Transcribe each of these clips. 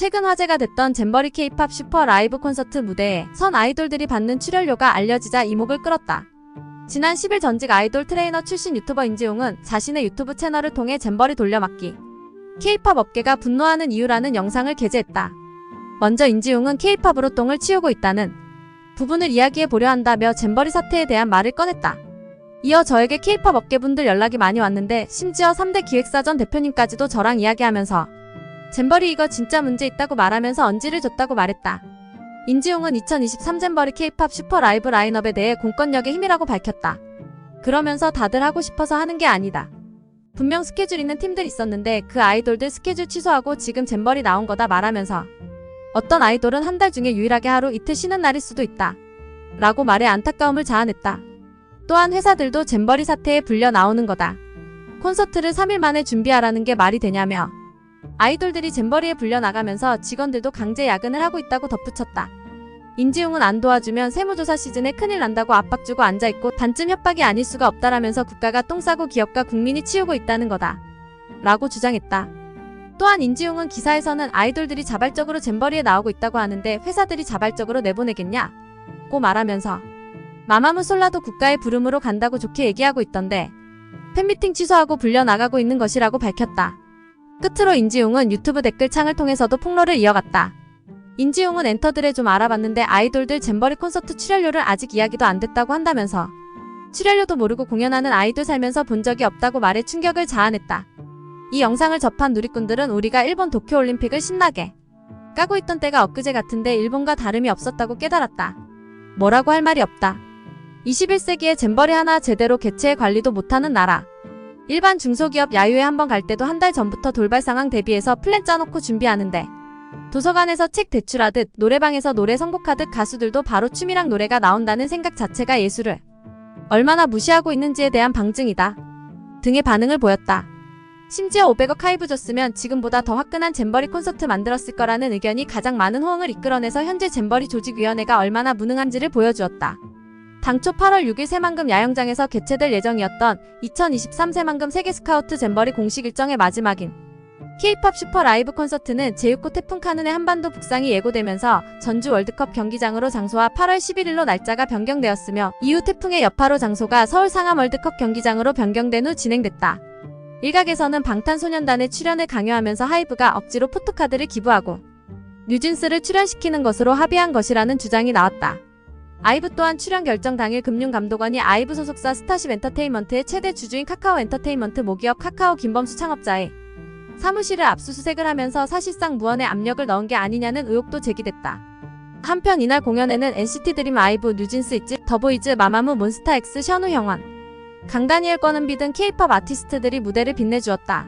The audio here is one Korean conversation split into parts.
최근 화제가 됐던 잼버리 케이팝 슈퍼 라이브 콘서트 무대에 선 아이돌들이 받는 출연료가 알려지자 이목을 끌었다. 지난 10일 전직 아이돌 트레이너 출신 유튜버 인지용은 자신의 유튜브 채널을 통해 잼버리 돌려막기 케이팝 업계가 분노하는 이유라는 영상을 게재했다. 먼저 인지용은 케이팝으로 똥을 치우고 있다는 부분을 이야기해 보려 한다며 잼버리 사태에 대한 말을 꺼냈다. 이어 저에게 케이팝 업계분들 연락이 많이 왔는데 심지어 3대 기획사전 대표님까지도 저랑 이야기하면서 잼버리 이거 진짜 문제 있다고 말하면서 언지를 줬다고 말했다. 인지용은 2023 잼버리 케이팝 슈퍼 라이브 라인업에 대해 공권력의 힘이라고 밝혔다. 그러면서 다들 하고 싶어서 하는 게 아니다. 분명 스케줄 있는 팀들 있었는데 그 아이돌들 스케줄 취소하고 지금 잼버리 나온 거다 말하면서 어떤 아이돌은 한 달 중에 유일하게 하루 이틀 쉬는 날일 수도 있다. 라고 말해 안타까움을 자아냈다. 또한 회사들도 잼버리 사태에 불려 나오는 거다. 콘서트를 3일 만에 준비하라는 게 말이 되냐며 아이돌들이 잼버리에 불려 나가면서 직원들도 강제 야근을 하고 있다고 덧붙였다. 인지용은 안 도와주면 세무조사 시즌에 큰일 난다고 압박 주고 앉아있고 반쯤 협박이 아닐 수가 없다라면서 국가가 똥 싸고 기업과 국민이 치우고 있다는 거다. 라고 주장했다. 또한 인지용은 기사에서는 아이돌들이 자발적으로 잼버리에 나오고 있다고 하는데 회사들이 자발적으로 내보내겠냐? 고 말하면서 마마무 솔라도 국가의 부름으로 간다고 좋게 얘기하고 있던데 팬미팅 취소하고 불려 나가고 있는 것이라고 밝혔다. 끝으로 인지용은 유튜브 댓글창을 통해서도 폭로를 이어갔다. 인지용은 엔터들에 좀 알아봤는데 아이돌들 잼버리 콘서트 출연료를 아직 이야기도 안 됐다고 한다면서 출연료도 모르고 공연하는 아이돌 살면서 본 적이 없다고 말해 충격을 자아냈다. 이 영상을 접한 누리꾼들은 우리가 일본 도쿄올림픽을 신나게 까고 있던 때가 엊그제 같은데 일본과 다름이 없었다고 깨달았다. 뭐라고 할 말이 없다. 21세기에 잼버리 하나 제대로 개최 관리도 못하는 나라. 일반 중소기업 야유회 한번 갈 때도 한 달 전부터 돌발 상황 대비해서 플랜 짜놓고 준비하는데 도서관에서 책 대출하듯 노래방에서 노래 선곡하듯 가수들도 바로 춤이랑 노래가 나온다는 생각 자체가 예술을 얼마나 무시하고 있는지에 대한 방증이다. 등의 반응을 보였다. 심지어 500억 하이브 줬으면 지금보다 더 화끈한 잼버리 콘서트 만들었을 거라는 의견이 가장 많은 호응을 이끌어내서 현재 잼버리 조직위원회가 얼마나 무능한지를 보여주었다. 당초 8월 6일 새만금 야영장에서 개최될 예정이었던 2023 새만금 세계 스카우트 잼버리 공식 일정의 마지막인 K-팝 슈퍼 라이브 콘서트는 제6호 태풍 카눈의 한반도 북상이 예고되면서 전주 월드컵 경기장으로 장소와 8월 11일로 날짜가 변경되었으며 이후 태풍의 여파로 장소가 서울 상암 월드컵 경기장으로 변경된 후 진행됐다. 일각에서는 방탄소년단의 출연을 강요하면서 하이브가 억지로 포토카드를 기부하고 뉴진스를 출연시키는 것으로 합의한 것이라는 주장이 나왔다. 아이브 또한 출연 결정 당일 금융감독원이 아이브 소속사 스타쉽 엔터테인먼트의 최대 주주인 카카오 엔터테인먼트 모기업 카카오 김범수 창업자의 사무실을 압수수색을 하면서 사실상 무언의 압력을 넣은 게 아니냐는 의혹도 제기됐다. 한편 이날 공연에는 NCT 드림 아이브, 뉴진스 있지, 더보이즈, 마마무, 몬스타엑스, 션우 형원, 강다니엘 권은비 등 K-팝 아티스트들이 무대를 빛내주었다.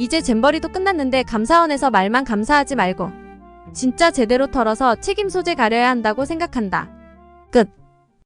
이제 잼버리도 끝났는데 감사원에서 말만 감사하지 말고 진짜 제대로 털어서 책임 소재 가려야 한다고 생각한다. 끝.